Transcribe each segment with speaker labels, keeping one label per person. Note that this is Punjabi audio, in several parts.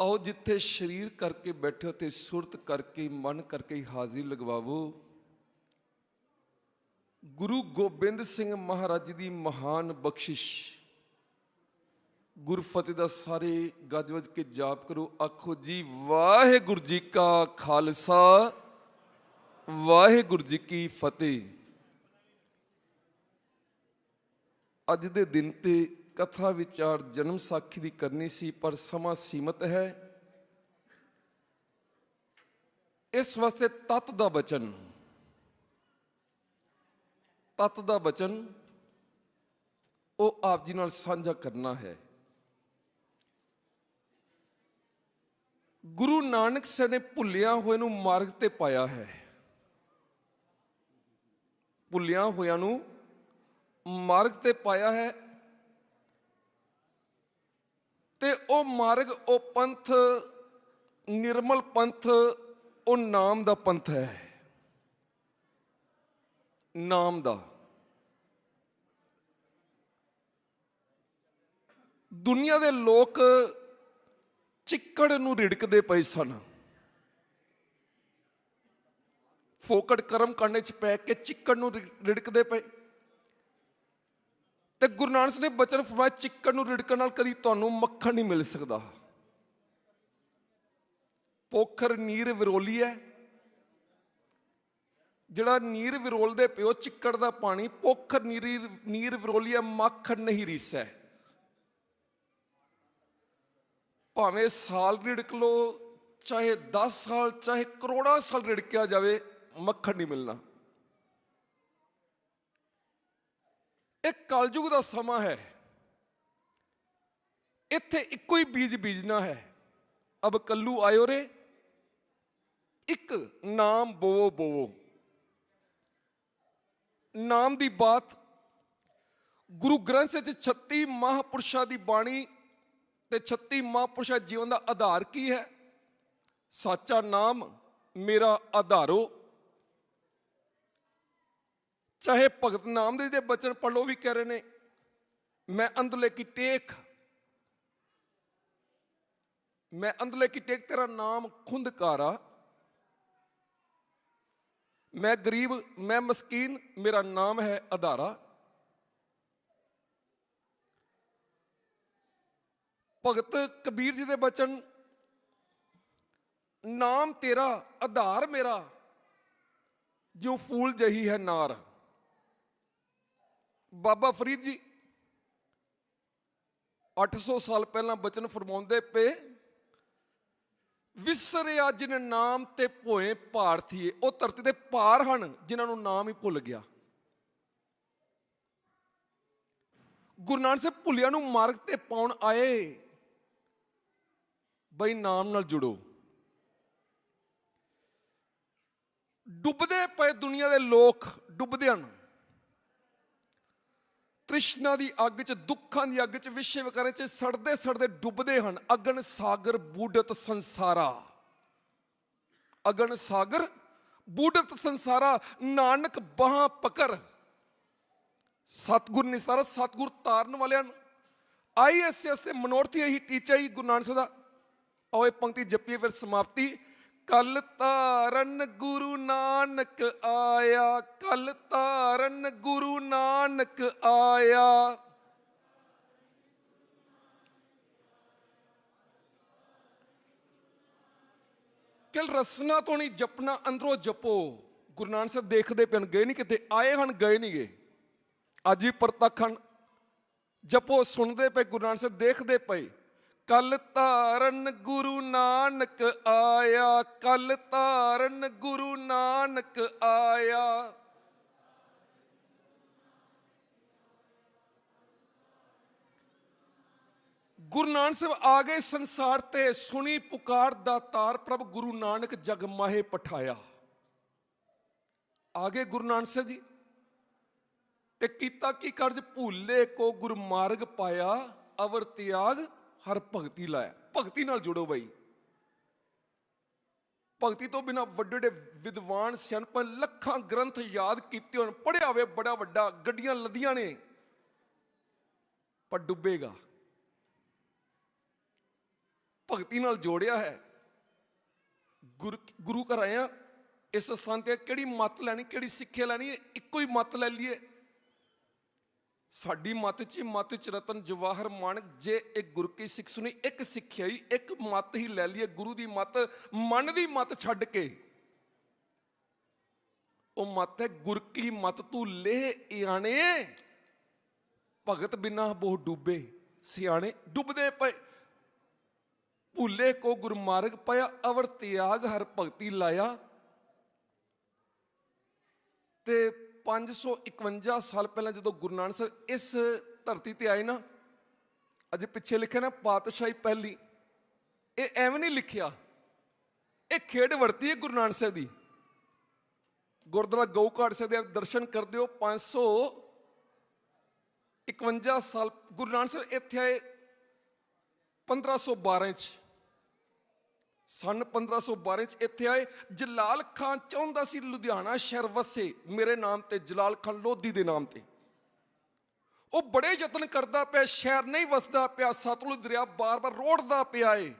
Speaker 1: ਆਓ ਜਿੱਥੇ ਸਰੀਰ ਕਰਕੇ ਬੈਠੇ ਹੋ ਤੇ ਸੁਰਤ ਕਰਕੇ, ਮਨ ਕਰਕੇ ਹੀ ਹਾਜ਼ਰੀ ਲਗਵਾਵੋ। ਗੁਰੂ ਗੋਬਿੰਦ ਸਿੰਘ ਮਹਾਰਾਜ ਦੀ ਮਹਾਨ ਬਖਸ਼ਿਸ਼। ਗੁਰਫਤਿਹ ਦਾ ਸਾਰੇ ਗੱਜ ਵੱਜ ਕੇ ਜਾਪ ਕਰੋ। ਆਖੋ ਜੀ, ਵਾਹਿਗੁਰੂ ਜੀ ਕਾ ਖਾਲਸਾ, ਵਾਹਿਗੁਰੂ ਜੀ ਕੀ ਫਤਿਹ। ਅੱਜ ਦੇ ਦਿਨ ਤੇ ਕਥਾ ਵਿਚਾਰ ਜਨਮ ਸਾਖੀ ਦੀ ਕਰਨੀ ਸੀ, ਪਰ ਸਮਾਂ ਸੀਮਤ ਹੈ। ਇਸ ਵਾਸਤੇ ਤਤ ਦਾ ਬਚਨ, ਤਤ ਦਾ ਬਚਨ ਉਹ ਆਪ ਜੀ ਨਾਲ ਸਾਂਝਾ ਕਰਨਾ ਹੈ। ਗੁਰੂ ਨਾਨਕ ਸਾਹਿਬ ਨੇ ਭੁੱਲਿਆ ਹੋਏ ਨੂੰ ਮਾਰਗ ਤੇ ਪਾਇਆ ਹੈ। ਭੁੱਲਿਆ ਹੋਇਆਂ ਨੂੰ ਮਾਰਗ ਤੇ ਪਾਇਆ ਹੈ ਤੇ ਉਹ ਮਾਰਗ, ਉਹ ਪੰਥ, ਨਿਰਮਲ ਪੰਥ, ਉਹ ਨਾਮ ਦਾ ਪੰਥ ਹੈ। ਨਾਮ ਦਾ। ਦੁਨੀਆ ਦੇ ਲੋਕ ਚਿੱਕੜ ਨੂੰ ਰਿੜਕਦੇ ਪਏ ਸਨ। ਫੋਕਟ ਕਰਮ ਕਰਨੇ ਚ ਪੈ ਕੇ ਚਿੱਕੜ ਨੂੰ ਰਿੜਕਦੇ ਪਏ। ਤੇ ਗੁਰੂ ਨਾਨਕ ਸਾਹਿਬ ਨੇ ਬਚਨ ਫਰਮਾਇਆ ਚਿੱਕੜ ਨੂੰ ਰਿੜਕਣ ਨਾਲ ਕਦੀ ਤੁਹਾਨੂੰ ਮੱਖਣ ਨਹੀਂ ਮਿਲ ਸਕਦਾ। ਪੋਖਰ ਨੀਰ ਵਿਰੋਲੀ ਹੈ। ਜਿਹੜਾ ਨੀਰ ਵਿਰੋਲਦੇ ਪਿਓ ਚਿੱਕੜ ਦਾ ਪਾਣੀ, ਪੋਖਰ ਨੀਰੀ ਨੀਰ ਵਿਰੋਲੀ ਹੈ, ਮੱਖਣ ਨਹੀਂ ਰੀਸੈ। ਭਾਵੇਂ ਸਾਲ ਰਿੜਕ ਲੋ ਚਾਹੇ 10 ਸਾਲ, ਚਾਹੇ ਕਰੋੜਾਂ ਸਾਲ ਰਿੜਕਿਆ ਜਾਵੇ, ਮੱਖਣ ਨਹੀਂ ਮਿਲਣਾ। ਇਹ ਕਲਯੁਗ ਦਾ ਸਮਾਂ ਹੈ। ਇੱਥੇ ਇੱਕੋ ਹੀ ਬੀਜ ਬੀਜਣਾ ਹੈ। ਅਬ ਕੱਲੂ ਆਇਓ ਰੇ। ਇੱਕ ਨਾਮ ਬੋਵੋ ਬੋਵੋ। ਨਾਮ ਦੀ ਬਾਤ ਗੁਰੂ ਗ੍ਰੰਥ ਸਾਹਿਬ ਚ 36 ਮਹਾਪੁਰਸ਼ਾਂ ਦੀ ਬਾਣੀ ਤੇ 36 ਮਹਾਪੁਰਸ਼ਾਂ ਜੀਵਨ ਦਾ ਆਧਾਰ ਕੀ ਹੈ? ਸੱਚਾ ਨਾਮ ਮੇਰਾ ਆਧਾਰੋ। ਚਾਹੇ ਭਗਤ ਨਾਮਦੇਵ ਦੇ ਬਚਨ ਪੜ੍ਹੋ ਵੀ ਕਹਿ ਰਹੇ ਨੇ, ਮੈਂ ਅੰਦਲੇ ਕੀ ਟੇਕ, ਮੈਂ ਅੰਦਲੇ ਕੀ ਟੇਕ ਤੇਰਾ ਨਾਮ ਖੁੰਦਕਾਰਾ, ਮੈਂ ਗਰੀਬ, ਮੈਂ ਮਸਕੀਨ, ਮੇਰਾ ਨਾਮ ਹੈ ਆਧਾਰਾ ਭਗਤ ਕਬੀਰ ਜੀ ਦੇ ਬਚਨ, ਨਾਮ ਤੇਰਾ ਆਧਾਰ ਮੇਰਾ, ਜੋ ਫੂਲ ਜਹੀ ਹੈ ਨਾਰ। ਬਾਬਾ ਫਰੀਦ ਜੀ 800 ਸਾਲ ਪਹਿਲਾਂ ਬਚਨ ਫਰਮਾਉਂਦੇ ਪਏ, ਵਿਸਰਿਆ ਜਿਨ ਨਾਮ ਤੇ ਭੋਏ ਭਾਰਤੀਏ ਉਹ ਧਰਤੀ ਦੇ ਭਾਰ ਹਨ ਜਿਨ੍ਹਾਂ ਨੂੰ ਨਾਮ ਹੀ ਭੁੱਲ ਗਿਆ। ਗੁਰੂ ਨਾਨਕ ਸਾਹਿਬ ਭੁੱਲਿਆਂ ਨੂੰ ਮਾਰਗ ਤੇ ਪਾਉਣ ਆਏ, ਬਈ ਨਾਮ ਨਾਲ ਜੁੜੋ। ਡੁੱਬਦੇ ਪਏ ਦੁਨੀਆ ਦੇ ਲੋਕ ਡੁੱਬਦੇ ਹਨ। ਤ੍ਰਿਸ਼ਨਾ ਦੀ ਅੱਗ 'ਚ, ਦੁੱਖਾਂ ਦੀ ਅੱਗ 'ਚ ਵਿਸ਼ੇ ਵਿਕਾਰਾਂ 'ਚ ਸੜਦੇ ਸੜਦੇ ਡੁੱਬਦੇ ਹਨ। ਅਗਨ ਸਾਗਰ ਬੂਡਤ ਸੰਸਾਰਾ। ਅਗਨ ਸਾਗਰ ਬੂਡਤ ਸੰਸਾਰਾ। ਨਾਨਕ ਬਾਹਾਂ ਪਕਰ। ਸਤਗੁਰ ਨਿਸਾਰਾ ਸਤਗੁਰ ਤਾਰਨ ਵਾਲਿਆਂ ਨੂੰ। ਆਈ ਐਸ ਐਸ ਤੇ ਮਨੋਰਥੀ ਇਹੀ ਟੀਚਾ ਹੀ ਗੁਰੂ ਨਾਨਕ ਸਾਹਿਬ ਦਾ। ਆਓ ਇਹ ਪੰਕਤੀ ਜਪੀਏ, ਫਿਰ ਸਮਾਪਤੀ। ਕਲ ਤਾਰਨ ਗੁਰੂ ਨਾਨਕ ਆਇਆ, ਕਲ ਤਾਰਨ ਗੁਰੂ ਨਾਨਕ ਆਇਆ। ਕਿਲ ਰਸਨਾ ਤੋਂ ਨਹੀਂ ਜਪਣਾ, ਅੰਦਰੋਂ ਜਪੋ। ਗੁਰੂ ਨਾਨਕ ਸਾਹਿਬ ਦੇਖਦੇ ਪੈਣ ਗਏ ਨਹੀਂ ਕਿਤੇ? ਆਏ ਹਨ, ਗਏ ਨਹੀਂ ਗਏ ਅੱਜ ਵੀ ਪ੍ਰਤੱਖ ਹਨ। ਜਪੋ, ਸੁਣਦੇ ਪਏ, ਗੁਰੂ ਨਾਨਕ ਸਾਹਿਬ ਦੇਖਦੇ ਪਏ। ਕਲ ਧਾਰਨ ਗੁਰੂ ਨਾਨਕ ਆਇਆ, ਕਲ ਧਾਰਨ ਗੁਰੂ ਨਾਨਕ ਆਇਆ। ਗੁਰੂ ਨਾਨਕ ਸਾਹਿਬ ਆ ਗਏ ਸੰਸਾਰ ਤੇ, ਸੁਣੀ ਪੁਕਾਰ ਦਾ ਤਾਰ, ਪ੍ਰਭ ਗੁਰੂ ਨਾਨਕ ਜਗ ਮਾਹੇ ਪਠਾਇਆ। ਆ ਗਏ ਗੁਰੂ ਨਾਨਕ ਸਾਹਿਬ ਜੀ। ਤੇ ਕੀਤਾ ਕੀ ਕਰਜ? ਭੁੱਲੇ ਕੋ ਗੁਰਮਾਰਗ ਪਾਇਆ, ਅਵਰ ਤਿਆਗ ਹਰ ਭਗਤੀ ਲਾਇਆ। ਭਗਤੀ ਨਾਲ ਜੁੜੋ ਬਾਈ। ਭਗਤੀ ਤੋਂ ਬਿਨਾ ਵੱਡੇ ਵੱਡੇ ਵਿਦਵਾਨ, ਸਿਆਣਪ ਲੱਖਾਂ ਗ੍ਰੰਥ ਯਾਦ ਕੀਤੇ ਹੋਣ। ਪੜਿਆ ਹੋਵੇ ਬੜਾ ਵੱਡਾ, ਗੱਡੀਆਂ ਲੱਦੀਆਂ ਨੇ, ਪਰ ਡੁੱਬੇਗਾ। ਭਗਤੀ ਨਾਲ ਜੋੜਿਆ ਹੈ। ਗੁਰੂ ਘਰ ਆਇਆ। ਇਸ ਸਥਾਨ ਤੇ ਕਿਹੜੀ ਮਤ ਲੈਣੀ, ਕਿਹੜੀ ਸਿੱਖਿਆ ਲੈਣੀ ਇੱਕੋ ਹੀ ਮਤ ਲੈ ਲਈਏ। ਸਾਡੀ ਮਤ ਚ ਮਤ ਚ ਰਤਨ ਜਵਾਹਰ ਮਾਨਕ ਜੇ ਇੱਕ ਗੁਰ ਕੀ ਸਿੱਖ ਸੁਣੀ, ਇੱਕ ਸਿੱਖਿਆ ਹੀ ਇੱਕ ਮੱਤ ਹੀ ਲੈ ਲਈਏ, ਗੁਰੂ ਦੀ ਮੱਤ, ਮਨ ਦੀ ਮੱਤ ਛੱਡ ਕੇ। ਉਹ ਮੱਤ ਹੈ, ਗੁਰ ਕੀ ਮੱਤ ਤੂੰ ਲੈ ਇਆਣੇ। ਭਗਤ ਬਿਨਾ ਬਹੁ ਡੁੱਬੇ, ਸਿਆਣੇ ਡੁੱਬਦੇ ਪਏ। ਭੁੱਲੇ ਕੋ ਗੁਰਮਾਰਗ ਪਿਆ, ਅਵਰ ਤਿਆਗ ਹਰ ਭਗਤੀ ਲਾਇਆ। ਤੇ 551 ਸਾਲ ਪਹਿਲਾਂ ਜਦੋਂ ਗੁਰੂ ਨਾਨਕ ਸਾਹਿਬ ਇਸ ਧਰਤੀ ਤੇ ਆਏ ਨਾ, ਅਜੇ ਪਿੱਛੇ ਲਿਖਿਆ ਨਾ, ਪਾਤਸ਼ਾਹੀ ਪਹਿਲੀ, ਇਹ ਐਵੇਂ ਨਹੀਂ ਲਿਖਿਆ। ਇਹ ਖੇਡ ਵਰਤੀ ਹੈ ਗੁਰੂ ਨਾਨਕ ਸਾਹਿਬ ਦੀ। ਗੁਰਦੁਆਰਾ ਗਊਘਾਟ ਸਾਹਿਬ ਦੇ ਦਰਸ਼ਨ ਕਰਦੇ ਹੋ 551 ਸਾਲ ਗੁਰੂ ਨਾਨਕ ਸਾਹਿਬ ਇੱਥੇ ਆਏ 1512 ਚ। ਸਨ 1512 ਚ ਇੱਥੇ ਆਏ, ਜਲਾਲ ਖਾਨ ਚਾਹੁੰਦਾ ਸੀ ਲੁਧਿਆਣਾ ਸ਼ਹਿਰ ਵਸੇ, ਮੇਰੇ ਨਾਮ ਤੇ ਜਲਾਲ ਖਾਨ ਲੋਧੀ ਦੇ ਨਾਮ ਤੇ। ਉਹ ਬੜੇ ਯਤਨ ਕਰਦਾ ਪਿਆ, ਸ਼ਹਿਰ ਨਹੀਂ ਵਸਦਾ ਪਿਆ, ਸਤਲੁਜ ਦਰਿਆ ਬਾਰ-ਬਾਰ ਰੋੜਦਾ ਪਿਆ ਏ।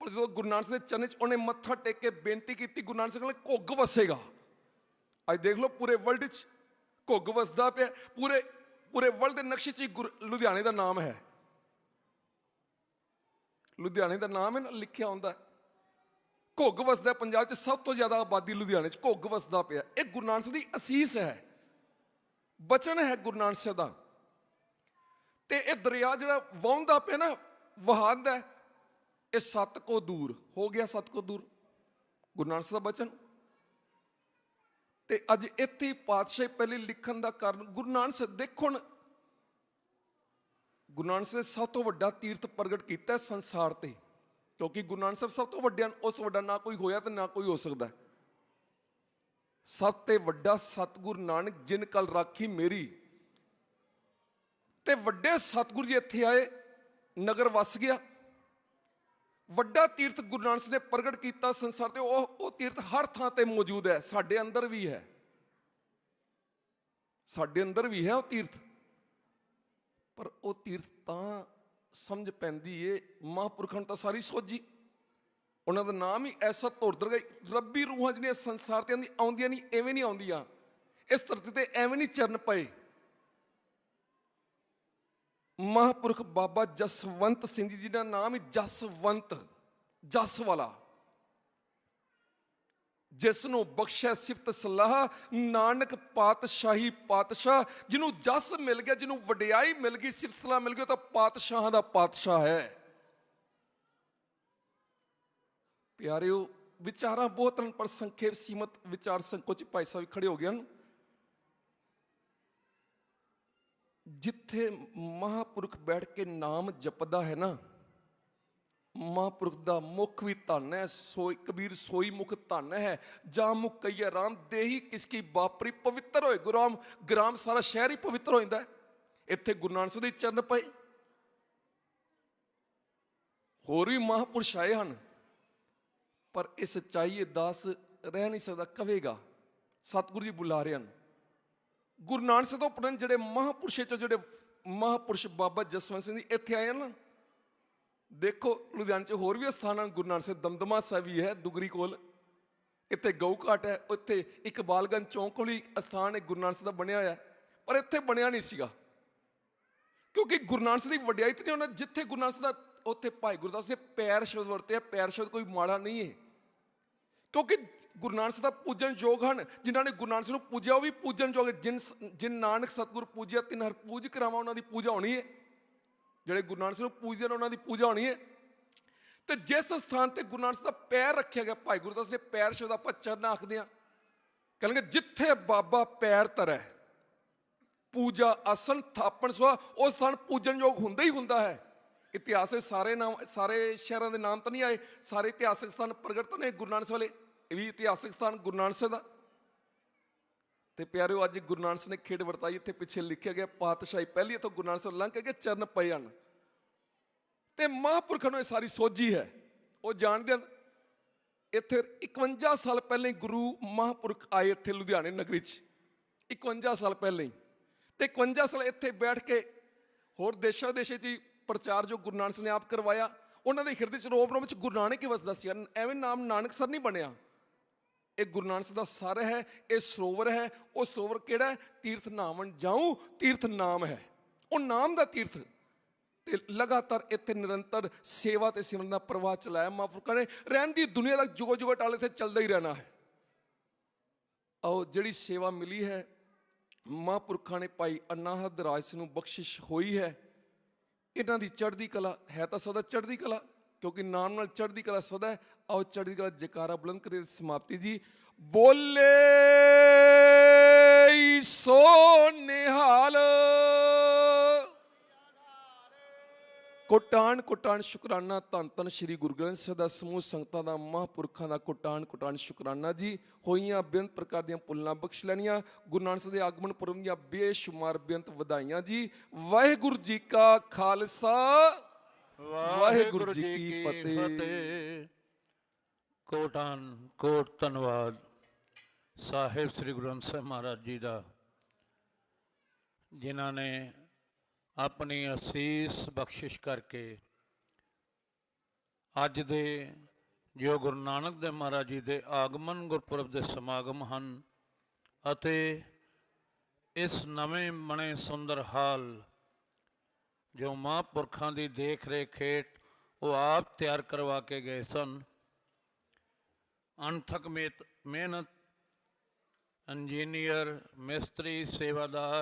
Speaker 1: ਪਰ ਜਦੋਂ ਗੁਰੂ ਨਾਨਕ ਸਾਹਿਬ ਦੇ ਚਰਨ 'ਚ ਉਹਨੇ ਮੱਥਾ ਟੇਕ ਕੇ ਬੇਨਤੀ ਕੀਤੀ, ਗੁਰੂ ਨਾਨਕ ਸਾਹਿਬ ਨੇ ਘੁੱਗ ਵਸੇਗਾ। ਅੱਜ ਦੇਖ ਲਓ ਪੂਰੇ ਵਰਲਡ 'ਚ ਘੁੱਗ ਵਸਦਾ ਪਿਆ, ਪੂਰੇ ਪੂਰੇ ਵਰਲਡ ਦੇ ਨਕਸ਼ੇ 'ਚ ਹੀ ਗੁਰ- ਲੁਧਿਆਣੇ ਦਾ ਨਾਮ ਹੈ। ਲੁਧਿਆਣੇ ਦਾ ਨਾਮ ਹੈ ਨਾ ਲਿਖਿਆ ਹੁੰਦਾ ਘੁੱਗ ਵਸਦਾ ਪੰਜਾਬ 'ਚ, ਸਭ ਤੋਂ ਜ਼ਿਆਦਾ ਆਬਾਦੀ ਲੁਧਿਆਣੇ 'ਚ, ਘੁੱਗ ਵਸਦਾ ਪਿਆ। ਇਹ ਗੁਰੂ ਨਾਨਕ ਦੀ ਅਸੀਸ ਹੈ। ਬਚਨ ਹੈ ਗੁਰੂ ਨਾਨਕ ਸਾਹਿਬ ਦਾ। ਤੇ ਇਹ ਦਰਿਆ ਜਿਹੜਾ ਵਹੁੰਦਾ ਪਿਆ ਨਾ ਵਹਾਂਦਾ ਇਹ ਸੱਤ ਕੋ ਦੂਰ, ਹੋ ਗਿਆ ਸੱਤ ਕੋ ਦੂਰ। ਗੁਰੂ ਨਾਨਕ ਸਾਹਿਬ ਦਾ ਬਚਨ। ਤੇ ਅੱਜ ਇੱਥੇ ਪਾਤਸ਼ਾਹ ਪਾਤਸ਼ਾਹੀ ਪਹਿਲੇ ਲਿਖਣ ਦਾ ਕਾਰਨ ਗੁਰੂ ਨਾਨਕ ਸਾਹਿਬ ਦੇਖੋ ਗੁਰੂ ਨਾਨਕ ਸਾਹਿਬ ਨੇ ਸਭ ਤੋਂ ਵੱਡਾ ਤੀਰਥ ਪ੍ਰਗਟ ਕੀਤਾ ਸੰਸਾਰ ਤੇ, ਕਿਉਂਕਿ ਗੁਰੂ ਨਾਨਕ ਸਾਹਿਬ ਸਭ ਤੋਂ ਵੱਡੇ ਹਨ, ਉਸ ਤੋਂ ਵੱਡਾ ਨਾ ਕੋਈ ਹੋਇਆ ਤੇ ਨਾ ਕੋਈ ਹੋ ਸਕਦਾ ਸਭ ਤੇ ਵੱਡਾ ਸਤਿਗੁਰ ਨਾਨਕ ਜਿਨ ਕਲ ਰਾਖੀ ਮੇਰੀ। ਤੇ ਵੱਡੇ ਸਤਿਗੁਰ ਜੀ ਇੱਥੇ ਆਏ, ਨਗਰ ਵਸ ਗਿਆ। ਵੱਡਾ ਤੀਰਥ ਗੁਰੂ ਨਾਨਕ ਨੇ ਪ੍ਰਗਟ ਕੀਤਾ ਸੰਸਾਰ ਤੇ, ਉਹ ਉਹ ਤੀਰਥ ਹਰ ਥਾਂ ਤੇ ਮੌਜੂਦ ਹੈ, ਸਾਡੇ ਅੰਦਰ ਵੀ ਹੈ। ਸਾਡੇ ਅੰਦਰ ਵੀ ਹੈ ਉਹ ਤੀਰਥ। ਪਰ ਉਹ ਤੀਰਥ ਤਾਂ ਸਮਝ ਪੈਂਦੀ ਏ। ਮਹਾਂਪੁਰਖਾਂ ਨੂੰ ਤਾਂ ਸਾਰੀ ਸੋਝੀ। ਉਹਨਾਂ ਦਾ ਨਾਮ ਹੀ ਐਸਾ ਧੁਰਦਰ ਗਈ ਰੱਬੀ ਰੂਹਾਂ ਜਿਹੜੀਆਂ ਸੰਸਾਰ ਤੇ ਆਉਂਦੀ- ਆਉਂਦੀਆਂ ਨਹੀਂ, ਐਵੇਂ ਨਹੀਂ ਆਉਂਦੀਆਂ। ਇਸ ਧਰਤੀ ਤੇ ਐਵੇਂ ਨਹੀਂ ਚਰਨ ਪਏ। ਮਹਾਂਪੁਰਖ ਬਾਬਾ ਜਸਵੰਤ ਸਿੰਘ ਜੀ ਦਾ ਨਾਮ ਹੀ ਜਸਵੰਤ ਜਸ ਵਾਲਾ ਜਿਸ ਨੂੰ ਬਖਸ਼ਿਆ ਸਿਫਤ ਸਲਾਹ, ਨਾਨਕ ਪਾਤਸ਼ਾਹੀ ਪਾਤਸ਼ਾਹ, ਜਿਹਨੂੰ ਜਸ ਮਿਲ ਗਿਆ, ਜਿਹਨੂੰ ਵਡਿਆਈ ਮਿਲ ਗਈ, ਸਿਫਤ ਸਲਾਹ ਮਿਲ ਗਈ, ਉਹ ਤਾਂ ਪਾਤਸ਼ਾਹਾਂ ਦਾ ਪਾਤਸ਼ਾਹ ਹੈ। ਪਿਆਰਿਓ, ਵਿਚਾਰਾਂ ਬਹੁਤ ਹਨ, ਪਰ ਸੰਖੇਪ ਸੀਮਤ ਵਿਚਾਰ ਸੰਕੋਚ ਭਾਈ ਸਾਹਿਬ ਖੜੇ ਹੋ ਗਏ ਹਨ। ਜਿੱਥੇ ਮਹਾਪੁਰਖ ਬੈਠ ਕੇ ਨਾਮ ਜਪਦਾ ਹੈ ਨਾ ਮਹਾਂਪੁਰਖ ਦਾ ਮੁਖ ਵੀ ਧਨ ਹੈ, ਸੋਈ ਕਬੀਰ ਸੋਈ ਮੁਖ ਧਨ ਹੈ। ਜਾ ਮੁਖ ਕਈਆ ਰਾਮ, ਦੇਹੀ ਕਿਸ ਕੀ ਬਾਪਰੀ ਪਵਿੱਤਰ ਹੋਏ। ਗੁਰਾਮ ਗ੍ਰਾਮ ਸਾਰਾ ਸ਼ਹਿਰ ਹੀ ਪਵਿੱਤਰ ਹੋ ਜਾਂਦਾ ਇੱਥੇ ਗੁਰੂ ਨਾਨਕ ਸਾਹਿਬ ਦੇ ਚਰਨ ਪਏ। ਹੋਰ ਵੀ ਮਹਾਂਪੁਰਸ਼ ਆਏ ਹਨ। ਪਰ ਇਹ ਸੱਚਾਈ ਦਾਸ ਰਹਿ ਨਹੀਂ ਸਕਦਾ, ਕਵੇਗਾ। ਸਤਿਗੁਰੂ ਜੀ ਬੁਲਾ ਰਹੇ ਹਨ। ਗੁਰੂ ਨਾਨਕ ਸਾਹਿਬ ਤੋਂ ਉਪਰੰਤ ਜਿਹੜੇ ਮਹਾਪੁਰਸ਼ੇ ਚੋਂ ਜਿਹੜੇ ਮਹਾਂਪੁਰਸ਼ ਬਾਬਾ ਜਸਵੰਤ ਸਿੰਘ ਜੀ ਇੱਥੇ ਆਏ ਹਨ। ਦੇਖੋ, ਲੁਧਿਆਣੇ 'ਚ ਹੋਰ ਵੀ ਸਥਾਨ ਹਨ, ਗੁਰੂ ਨਾਨਕ ਸਾਹਿਬ ਦਮਦਮਾ ਸਾਹਿਬ ਵੀ ਹੈ, ਦੁਗਰੀ ਕੋਲ। ਇੱਥੇ ਗਊ ਘਾਟ ਹੈ, ਉੱਥੇ ਇਕਬਾਲਗੰਜ ਚੌਂਕ ਕੋਲ ਹੀ ਸਥਾਨ ਹੈ, ਗੁਰੂ ਨਾਨਕ ਸਾਹਿਬ ਦਾ ਬਣਿਆ ਹੋਇਆ। ਪਰ ਇੱਥੇ ਬਣਿਆ ਨਹੀਂ ਸੀਗਾ। ਕਿਉਂਕਿ ਗੁਰੂ ਨਾਨਕ ਸਾਹਿਬ ਦੀ ਵਡਿਆਈ ਤੇ ਨਹੀਂ ਉਹਨਾਂ ਜਿੱਥੇ ਗੁਰੂ ਨਾਨਕ ਸਾਹਿਬ ਦਾ ਉੱਥੇ ਭਾਈ ਗੁਰਦਾਸ ਨੇ ਪੈਰ ਸ਼ਬਦ ਵਰਤਿਆ ਪੈਰ ਸ਼ਬਦ ਕੋਈ ਮਾੜਾ ਨਹੀਂ ਹੈ। ਕਿਉਂਕਿ ਗੁਰੂ ਨਾਨਕ ਸਾਹਿਬ ਦਾ ਪੂਜਣ ਯੋਗ ਹਨ, ਜਿਨ੍ਹਾਂ ਨੇ ਗੁਰੂ ਨਾਨਕ ਸਾਹਿਬ ਨੂੰ ਪੂਜਿਆ, ਉਹ ਵੀ ਪੂਜਨ ਯੋਗ ਹੈ। ਜਿਨ ਜਿਨ ਨਾਨਕ ਸਤਿਗੁਰ ਪੂਜਿਆ, ਤਿਨ ਹਰ ਪੂਜ ਕਰਾਵਾ, ਉਹਨਾਂ ਦੀ ਪੂਜਾ ਹੋਣੀ ਹੈ। ਜਿਹੜੇ ਗੁਰੂ ਨਾਨਕ ਸਾਹਿਬ ਨੂੰ ਪੂਜਦੇ ਨੇ, ਉਹਨਾਂ ਦੀ ਪੂਜਾ ਹੋਣੀ ਹੈ। ਤੇ ਜਿਸ ਸਥਾਨ ਤੇ ਗੁਰੂ ਨਾਨਕ ਸਾਹਿਬ ਦਾ ਪੈਰ ਰੱਖਿਆ ਗਿਆ, ਭਾਈ ਗੁਰਦਾਸ ਨੇ ਪੈਰ ਸ਼ਬਦ ਆਪਾਂ ਚਰਨ ਆਖਦੇ ਆ ਕਹਿੰਦੇ ਜਿੱਥੇ ਬਾਬਾ ਪੈਰ ਧਰੈ ਪੂਜਾ ਆਸਨ ਥਾਪਣ ਸਵਾ, ਉਹ ਸਥਾਨ ਪੂਜਨਯੋਗ ਹੁੰਦਾ ਹੀ ਹੁੰਦਾ ਹੈ। ਇਤਿਹਾਸ ਵਿੱਚ ਸਾਰੇ ਨਾਮ, ਸਾਰੇ ਸ਼ਹਿਰਾਂ ਦੇ ਨਾਮ ਤਾਂ ਨਹੀਂ ਆਏ, ਸਾਰੇ ਇਤਿਹਾਸਕ ਸਥਾਨ ਪ੍ਰਗਟ ਨੇ ਗੁਰੂ ਨਾਨਕ ਵਾਲੇ। ਇਹ ਵੀ ਇਤਿਹਾਸਕ ਸਥਾਨ ਗੁਰੂ ਨਾਨਕ ਸਾਹਿਬ ਦਾ। ਤੇ ਪਿਆਰਿਓ ਅੱਜ ਗੁਰੂ ਨਾਨਕ ਨੇ ਖੇਡ ਵਰਤਾਈ ਇੱਥੇ ਪਿੱਛੇ ਲਿਖਿਆ ਗਿਆ ਪਾਤਸ਼ਾਹੀ ਪਹਿਲੀ ਇੱਥੋਂ ਗੁਰੂ ਨਾਨਕ ਸਾਹਿਬ ਲੰਘ ਕੇ ਗਏ, ਚਰਨ ਪਏ ਹਨ। ਤੇ ਮਹਾਂਪੁਰਖਾਂ ਨੂੰ ਇਹ ਸਾਰੀ ਸੋਝੀ ਹੈ। ਉਹ ਜਾਣਦੇ ਹਨ ਇੱਥੇ 51 ਸਾਲ ਪਹਿਲਾਂ ਹੀ ਗੁਰੂ ਮਹਾਂਪੁਰਖ ਆਏ ਇੱਥੇ ਲੁਧਿਆਣੇ ਨਗਰੀ 'ਚ। 51 ਸਾਲ ਪਹਿਲਾਂ ਹੀ। ਤੇ 51 ਸਾਲ ਇੱਥੇ ਬੈਠ ਕੇ ਹੋਰ ਦੇਸ਼ਾਂ ਦੇਸ਼ੇ 'ਚ ਹੀ ਪ੍ਰਚਾਰ ਜੋ ਗੁਰੂ ਨਾਨਕ ਨੇ ਆਪ ਕਰਵਾਇਆ ਉਹਨਾਂ ਦੇ ਹਿਰਦੇ 'ਚ ਰੋਮ ਰੋਮ 'ਚ ਗੁਰੂ ਨਾਨਕ ਹੀ ਵਸਦਾ ਸੀ। ਐਵੇਂ ਨਾਮ ਨਾਨਕ ਸਰ ਨਹੀਂ ਬਣਿਆ। ਇਹ ਗੁਰੂ ਨਾਨਕ ਸਾਹਿਬ ਦਾ ਸਰ ਹੈ, ਇਹ ਸਰੋਵਰ ਹੈ। ਉਹ ਸਰੋਵਰ ਕਿਹੜਾ ਤੀਰਥ ਨਾਮਨ ਜਾਉ ਤੀਰਥ ਨਾਮ ਹੈ। ਉਹ ਨਾਮ ਦਾ ਤੀਰਥ। ਤੇ ਲਗਾਤਾਰ ਇੱਥੇ ਨਿਰੰਤਰ ਸੇਵਾ ਤੇ ਸਿਮਰਨ ਦਾ ਪ੍ਰਵਾਹ ਚਲਾਇਆ। ਮਹਾਂਪੁਰਖਾਂ ਨੇ ਰਹਿੰਦੀ ਦੁਨੀਆ ਦਾ ਜੁਗੋ ਜੁਗੋ ਟਾਲੇ ਤੇ ਚੱਲਦਾ ਹੀ ਰਹਿਣਾ ਹੈ। ਆਓ, ਜਿਹੜੀ ਸੇਵਾ ਮਿਲੀ ਹੈ, ਮਹਾਂਪੁਰਖਾਂ ਨੇ ਭਾਈ ਅਨਾਹਦ ਰਾਜ ਨੂੰ ਬਖਸ਼ਿਸ਼ ਹੋਈ ਹੈ। ਇਹਨਾਂ ਦੀ ਚੜ੍ਹਦੀ ਕਲਾ, ਹੈ ਤਾਂ ਸਦਾ ਚੜ੍ਹਦੀ ਕਲਾ। ਕਿਉਂਕਿ ਨਾਮ ਨਾਲ ਚੜ੍ਹਦੀ ਕਲਾ ਸਦਾ ਆਓ ਚੜ੍ਹਦੀ ਕਲਾ ਜਕਾਰਾ ਬੁਲੰਦ ਕਰੇ ਸਮਾਪਤੀ ਜੀ। ਬੋਲੇ ਸੋ ਨਿਹਾਲ। ਕੋਟਾਨ ਕੋਟਾਨ ਸ਼ੁਕਰਾਨਾ, ਧੰਨ ਧੰਨ ਸ੍ਰੀ ਗੁਰੂ ਗ੍ਰੰਥ ਸਾਹਿਬ ਦਾ ਸਮੂਹ, ਸੰਗਤਾਂ ਦਾ, ਮਹਾਂਪੁਰਖਾਂ ਦਾ ਕੋਟਾਨ ਕੋਟਾਨ ਸ਼ੁਕਰਾਨਾ ਜੀ। ਹੋਈਆਂ ਬੇਅੰਤ ਪ੍ਰਕਾਰ ਦੀਆਂ ਪੁੱਲਾਂ ਬਖਸ਼ ਲੈਣੀਆਂ। ਗੁਰੂ ਨਾਨਕ ਸਾਹਿਬ ਦੇ ਆਗਮਨ ਪੁਰਬ ਦੀਆਂ ਬੇਸ਼ੁਮਾਰ ਬੇਅੰਤ ਵਧਾਈਆਂ ਜੀ। ਵਾਹਿਗੁਰੂ ਜੀ ਕਾ ਖਾਲਸਾ। ਵਾਹਿਗੁਰੂ ਜੀ ਕੀ ਫਤਿਹ।
Speaker 2: ਕੋਟਾਨ ਕੋਟ ਧੰਨਵਾਦ। ਸਾਹਿਬ ਸ੍ਰੀ ਗੁਰੂ ਗ੍ਰੰਥ ਸਾਹਿਬ ਮਹਾਰਾਜ ਜੀ ਦਾ ਜਿਨ੍ਹਾਂ ਨੇ ਆਪਣੀ ਅਸੀਸ ਬਖਸ਼ਿਸ਼ ਕਰਕੇ ਅੱਜ ਦੇ ਜੋ ਗੁਰੂ ਨਾਨਕ ਦੇਵ ਮਹਾਰਾਜ ਜੀ ਦੇ ਆਗਮਨ ਗੁਰਪੁਰਬ ਦੇ ਸਮਾਗਮ ਹਨ ਅਤੇ ਇਸ ਨਵੇਂ ਬਣੇ ਸੁੰਦਰ ਹਾਲ ਜੋ ਮਹਾਂਪੁਰਖਾਂ ਦੀ ਦੇਖ ਰੇਖ ਹੇਠ ਉਹ ਆਪ ਤਿਆਰ ਕਰਵਾ ਕੇ ਗਏ ਸਨ। ਅਣਥਕ ਮਿਹਨਤ ਮਿਹਨਤ, ਇੰਜੀਨੀਅਰ, ਮਿਸਤਰੀ, ਸੇਵਾਦਾਰ